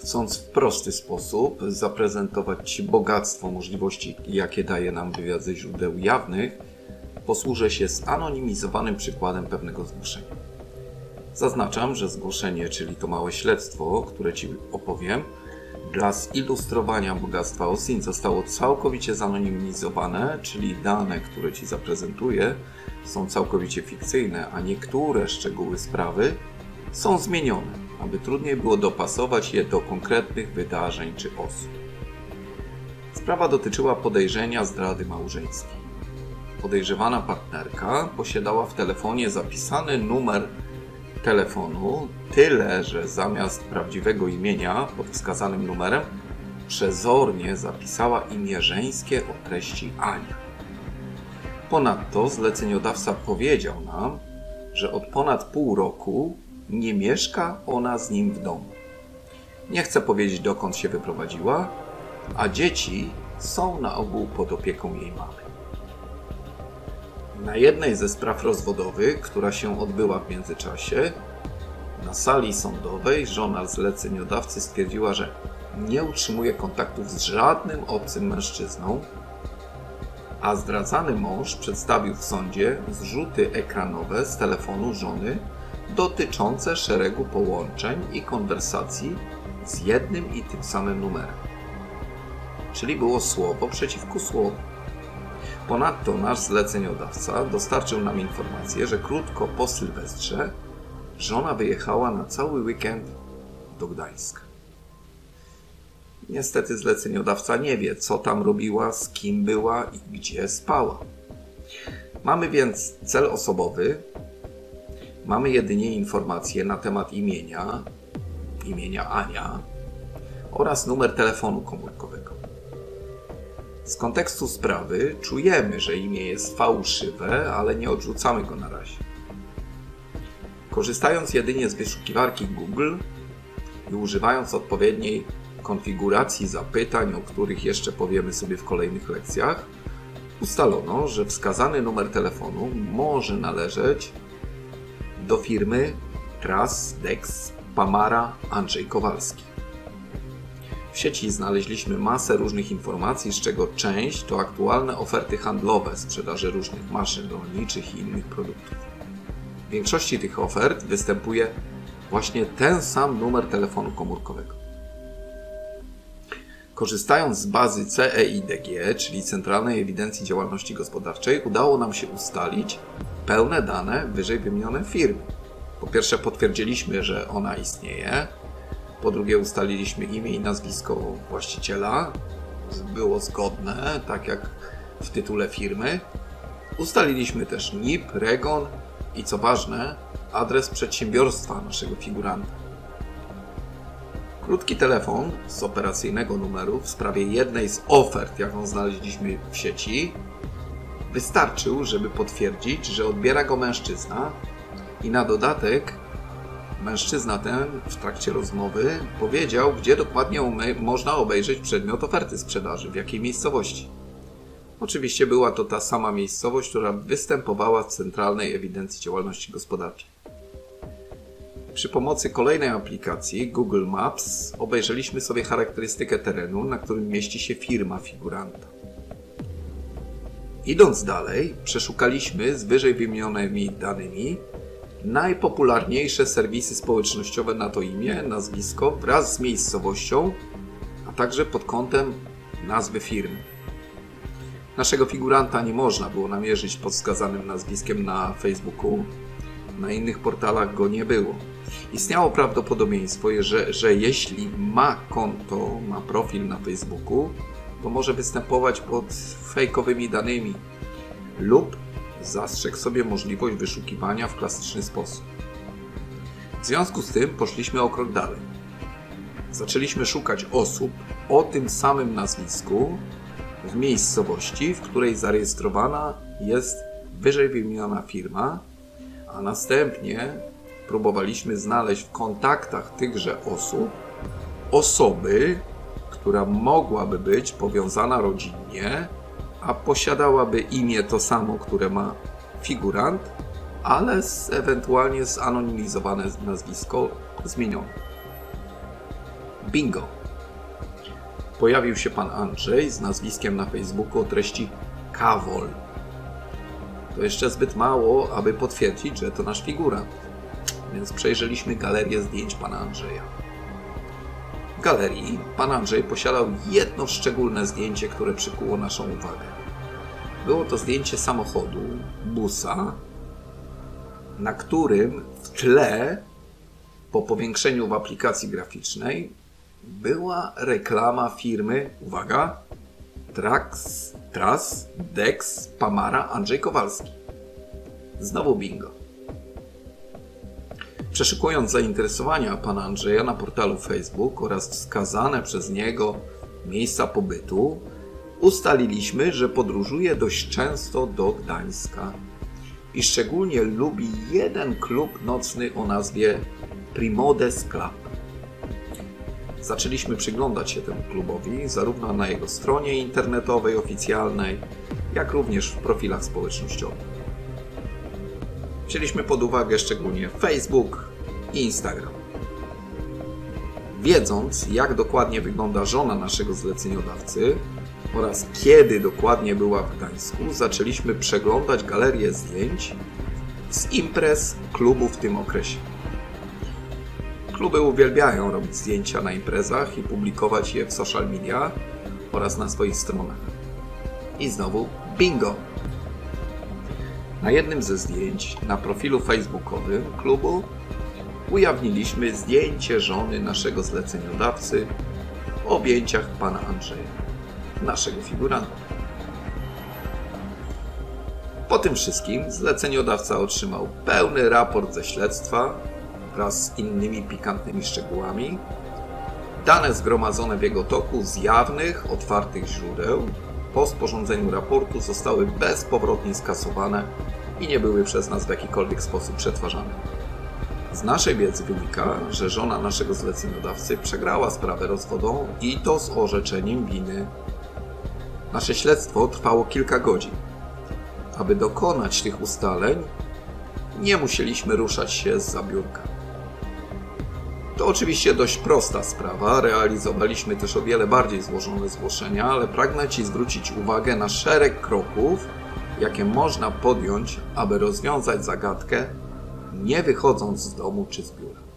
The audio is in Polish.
Chcąc w prosty sposób zaprezentować bogactwo możliwości, jakie daje nam wywiad ze źródeł jawnych, posłużę się zanonimizowanym przykładem pewnego zgłoszenia. Zaznaczam, że zgłoszenie, czyli to małe śledztwo, które Ci opowiem, dla zilustrowania bogactwa OSINT zostało całkowicie zanonimizowane, czyli dane, które Ci zaprezentuję, są całkowicie fikcyjne, a niektóre szczegóły sprawy są zmienione, aby trudniej było dopasować je do konkretnych wydarzeń czy osób. Sprawa dotyczyła podejrzenia zdrady małżeńskiej. Podejrzewana partnerka posiadała w telefonie zapisany numer telefonu, tyle że zamiast prawdziwego imienia pod wskazanym numerem przezornie zapisała imię żeńskie o treści Ania. Ponadto zleceniodawca powiedział nam, że od ponad pół roku nie mieszka ona z nim w domu. Nie chce powiedzieć dokąd się wyprowadziła, a dzieci są na ogół pod opieką jej mamy. Na jednej ze spraw rozwodowych, która się odbyła w międzyczasie, na sali sądowej żona zleceniodawcy stwierdziła, że nie utrzymuje kontaktów z żadnym obcym mężczyzną, a zdradzany mąż przedstawił w sądzie zrzuty ekranowe z telefonu żony dotyczące szeregu połączeń i konwersacji z jednym i tym samym numerem. Czyli było słowo przeciwko słowu. Ponadto nasz zleceniodawca dostarczył nam informację, że krótko po Sylwestrze żona wyjechała na cały weekend do Gdańska. Niestety zleceniodawca nie wie, co tam robiła, z kim była i gdzie spała. Mamy więc cel osobowy, mamy jedynie informacje na temat imienia, imienia Ania oraz numer telefonu komórkowego. Z kontekstu sprawy czujemy, że imię jest fałszywe, ale nie odrzucamy go na razie. Korzystając jedynie z wyszukiwarki Google i używając odpowiedniej konfiguracji zapytań, o których jeszcze powiemy sobie w kolejnych lekcjach, ustalono, że wskazany numer telefonu może należeć do firmy Tras Dex Pamara Andrzej Kowalski. W sieci znaleźliśmy masę różnych informacji, z czego część to aktualne oferty handlowe sprzedaży różnych maszyn rolniczych i innych produktów. W większości tych ofert występuje właśnie ten sam numer telefonu komórkowego. Korzystając z bazy CEIDG, czyli Centralnej Ewidencji Działalności Gospodarczej, udało nam się ustalić pełne dane wyżej wymienione firmy. Po pierwsze potwierdziliśmy, że ona istnieje, po drugie ustaliliśmy imię i nazwisko właściciela, było zgodne, tak jak w tytule firmy. Ustaliliśmy też NIP, REGON i co ważne, adres przedsiębiorstwa naszego figuranta. Krótki telefon z operacyjnego numeru w sprawie jednej z ofert, jaką znaleźliśmy w sieci, wystarczył, żeby potwierdzić, że odbiera go mężczyzna i na dodatek mężczyzna ten w trakcie rozmowy powiedział, gdzie dokładnie można obejrzeć przedmiot oferty sprzedaży, w jakiej miejscowości. Oczywiście była to ta sama miejscowość, która występowała w Centralnej Ewidencji Działalności Gospodarczej. Przy pomocy kolejnej aplikacji Google Maps obejrzeliśmy sobie charakterystykę terenu, na którym mieści się firma figuranta. Idąc dalej, przeszukaliśmy z wyżej wymienionymi danymi najpopularniejsze serwisy społecznościowe na to imię, nazwisko wraz z miejscowością, a także pod kątem nazwy firmy. Naszego figuranta nie można było namierzyć pod wskazanym nazwiskiem na Facebooku, na innych portalach go nie było. Istniało prawdopodobieństwo, że, że jeśli ma konto, ma profil na Facebooku, to może występować pod fejkowymi danymi lub zastrzegł sobie możliwość wyszukiwania w klasyczny sposób. W związku z tym poszliśmy o krok dalej. Zaczęliśmy szukać osób o tym samym nazwisku w miejscowości, w której zarejestrowana jest wyżej wymieniona firma, a następnie próbowaliśmy znaleźć w kontaktach tychże osób osoby, która mogłaby być powiązana rodzinnie, a posiadałaby imię to samo, które ma figurant, ale z, ewentualnie zanonimizowane nazwisko zmienione. Bingo. Pojawił się pan Andrzej z nazwiskiem na Facebooku o treści Kawol. To jeszcze zbyt mało, aby potwierdzić, że to nasz figurant. Więc przejrzeliśmy galerię zdjęć pana Andrzeja. Galerii pan Andrzej posiadał jedno szczególne zdjęcie, które przykuło naszą uwagę. Było to zdjęcie samochodu, busa, na którym w tle, po powiększeniu w aplikacji graficznej, była reklama firmy, uwaga, Trax, Tras, Dex, Pamara, Andrzej Kowalski. Znowu bingo. Przeszukując zainteresowania pana Andrzeja na portalu Facebook oraz wskazane przez niego miejsca pobytu, ustaliliśmy, że podróżuje dość często do Gdańska i szczególnie lubi jeden klub nocny o nazwie Primodes Club. Zaczęliśmy przyglądać się temu klubowi zarówno na jego stronie internetowej oficjalnej, jak również w profilach społecznościowych. Wzięliśmy pod uwagę szczególnie Facebook i Instagram. Wiedząc, jak dokładnie wygląda żona naszego zleceniodawcy oraz kiedy dokładnie była w Gdańsku, zaczęliśmy przeglądać galerię zdjęć z imprez klubu w tym okresie. Kluby uwielbiają robić zdjęcia na imprezach i publikować je w social media oraz na swoich stronach. I znowu bingo! Na jednym ze zdjęć na profilu facebookowym klubu ujawniliśmy zdjęcie żony naszego zleceniodawcy w objęciach pana Andrzeja, naszego figuranta. Po tym wszystkim zleceniodawca otrzymał pełny raport ze śledztwa wraz z innymi pikantnymi szczegółami, dane zgromadzone w jego toku z jawnych, otwartych źródeł po sporządzeniu raportu zostały bezpowrotnie skasowane i nie były przez nas w jakikolwiek sposób przetwarzane. Z naszej wiedzy wynika, że żona naszego zleceniodawcy przegrała sprawę rozwodową i to z orzeczeniem winy. Nasze śledztwo trwało kilka godzin. Aby dokonać tych ustaleń, nie musieliśmy ruszać się z zabiórka. To oczywiście dość prosta sprawa, realizowaliśmy też o wiele bardziej złożone zgłoszenia, ale pragnę Ci zwrócić uwagę na szereg kroków, jakie można podjąć, aby rozwiązać zagadkę, nie wychodząc z domu czy z biura.